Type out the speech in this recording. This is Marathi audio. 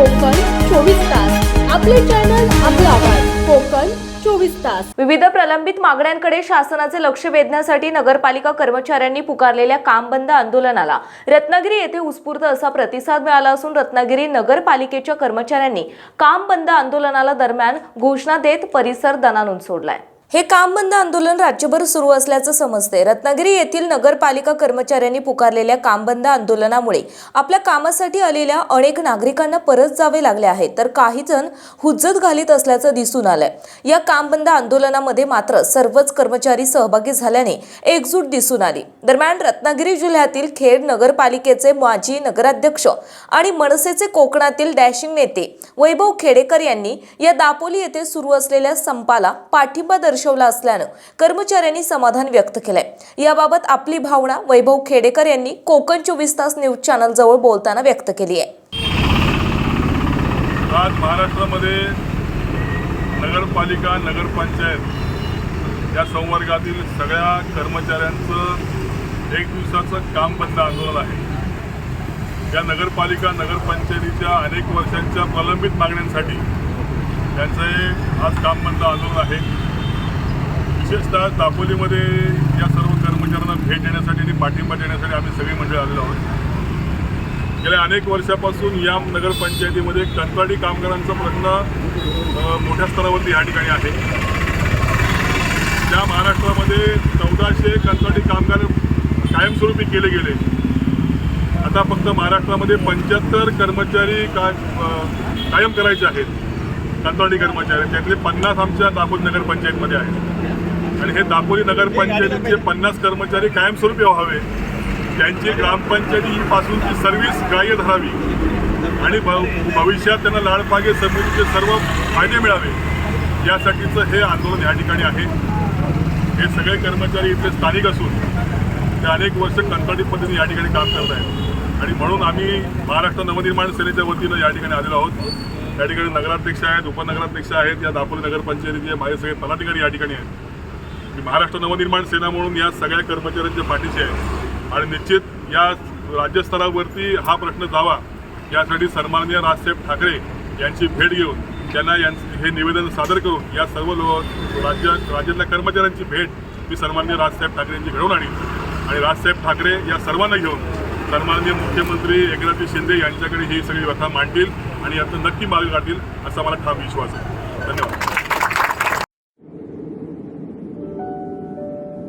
कोकण चोवीस तास. आपले चॅनल आपला आवाज. कोकण चोवीस तास. विविध प्रलंबित मागण्यांकडे शासनाचे लक्ष वेधण्यासाठी नगरपालिका कर्मचाऱ्यांनी पुकारलेल्या काम बंद आंदोलनाला रत्नागिरी येथे उत्स्फूर्त असा प्रतिसाद मिळाला असून रत्नागिरी नगरपालिकेच्या कर्मचाऱ्यांनी काम बंद आंदोलनाला दरम्यान घोषणा देत परिसर दणानून सोडलाय. हे काम बंद आंदोलन राज्यभर सुरू असल्याचं समजते रत्नागिरी येथील नगरपालिका कर्मचाऱ्यांनी पुकारलेल्या काम बंद आंदोलनामुळे आपल्या कामासाठी आलेल्या अनेक नागरिकांना परत जावे लागले आहे. तर काही जण हुज्जत घालीत असल्याचं दिसून आलंय. या काम बंद आंदोलनामध्ये मात्र सर्वच कर्मचारी सहभागी झाल्याने एकजूट दिसून आली. दरम्यान रत्नागिरी जिल्ह्यातील खेड नगरपालिकेचे माजी नगराध्यक्ष आणि मनसेचे कोकणातील डॅशिंग नेते वैभव खेडेकर यांनी या दापोली येथे सुरू असलेल्या संपाला पाठिंबा दर्शवला. असल्यानं कर्मचाऱ्यांनी समाधान व्यक्त केलंय. याबाबत आपली भावना वैभव खेडेकर यांनी कोकण चोवीस तास न्यूज चॅनल जवळ बोलताना व्यक्त केली आहे. आज महाराष्ट्रामध्ये नगरपालिका नगरपंचायत या संवर्गातील सगळ्या कर्मचाऱ्यांचं एक दिवसाचं काम बंद आंदोलन आहे. या नगरपालिका नगरपंचायतीच्या अनेक वर्षांच्या प्रलंबित मागण्यांसाठी त्यांचं हे आज काम बंद आंदोलन आहे. विशेषतः दापोलीमध्ये या सर्व कर्मचाऱ्यांना भेट देण्यासाठी आणि पाठिंबा देण्यासाठी आम्ही सगळी मंडळी आलेलो आहोत. गेल्या अनेक वर्षापासून या नगरपंचायतीमध्ये कंत्राटी कामगारांचा प्रश्न मोठ्या स्तरावरती या ठिकाणी आहे. त्या महाराष्ट्रामध्ये चौदाशे कंत्राटी कामगार कायमस्वरूपी केले गेले. आता फक्त महाराष्ट्रामध्ये पंच्याहत्तर कर्मचारी का कायम करायचे आहेत. कंत्राटी कर्मचारी त्यातले पन्नास आमच्या दापोली नगरपंचायतमध्ये आहेत. आणि हे दापोली नगरपंचायतीचे पन्नास कर्मचारी कायमस्वरूपी व्हावे. त्यांची ग्रामपंचायतीपासूनची सर्व्हिस ग्राह्य धरावी आणि भ- भविष्यात त्यांना लाडपागे समितीचे सर्व फायदे मिळावे. यासाठीचं हे आंदोलन या ठिकाणी आहे. हे सगळे कर्मचारी इथले स्थानिक असून ते अनेक वर्ष कंत्राटी पद्धतीने या ठिकाणी काम करत आहेत. आणि म्हणून आम्ही महाराष्ट्र नवनिर्माण सेनेच्या वतीनं या ठिकाणी आलेलो आहोत. या ठिकाणी नगराध्यक्ष आहेत उपनगराध्यक्ष आहेत या दापोली नगरपंचायतीचे माझे सगळे पदाधिकारी या ठिकाणी आहेत. मी महाराष्ट्र नवनिर्माण सेना म्हणून या सगळ्या कर्मचाऱ्यांच्या पाठीशी आहे. आणि निश्चित या राज्यस्तरावरती हा प्रश्न जावा यासाठी सन्माननीय राजसाहेब ठाकरे यांची भेट घेऊन त्यांना यां हे निवेदन सादर करून या सर्व लो राज्य राज्यातल्या कर्मचाऱ्यांची भेट मी सन्माननीय राजसाहेब ठाकरे यांची घडवून आणली आणि राजसाहेब ठाकरे या सर्वांना घेऊन सन्माननीय मुख्यमंत्री एकनाथजी शिंदे यांच्याकडे ही सगळी व्यथा मांडतील आणि यातून नक्की मार्ग काढतील असा मला ठाम विश्वास आहे. धन्यवाद.